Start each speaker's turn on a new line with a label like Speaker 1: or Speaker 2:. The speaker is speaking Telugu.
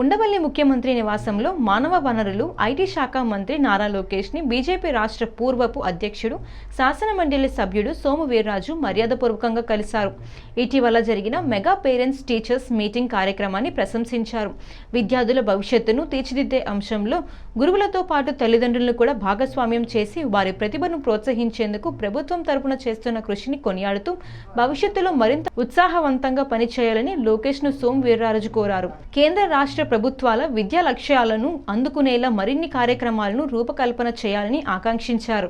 Speaker 1: ఉండవల్లి ముఖ్యమంత్రి నివాసంలో మానవ వనరులు ఐటీ శాఖ మంత్రి నారా లోకేష్ని బీజేపీ రాష్ట్ర పూర్వపు అధ్యక్షుడు శాసన మండలి సభ్యుడు సోము వీర్రాజు మర్యాదపూర్వకంగా కలిశారు. ఇటీవల జరిగిన మెగా పేరెంట్స్ టీచర్స్ మీటింగ్ కార్యక్రమాన్ని ప్రశంసించారు. విద్యార్థుల భవిష్యత్తును తీర్చిదిద్దే అంశంలో గురువులతో పాటు తల్లిదండ్రులను కూడా భాగస్వామ్యం చేసి వారి ప్రతిభను ప్రోత్సహించేందుకు ప్రభుత్వం తరపున చేస్తున్న కృషిని కొనియాడుతూ భవిష్యత్తులో మరింత ఉత్సాహవంతంగా పనిచేయాలని లోకేష్ను వీర్రాజు కోరారు. కేంద్ర రాష్ట్ర రాష్ట్ర ప్రభుత్వాల విద్యా లక్ష్యాలను అందుకునేలా మరిన్ని కార్యక్రమాలను రూపకల్పన చేయాలని ఆకాంక్షించారు.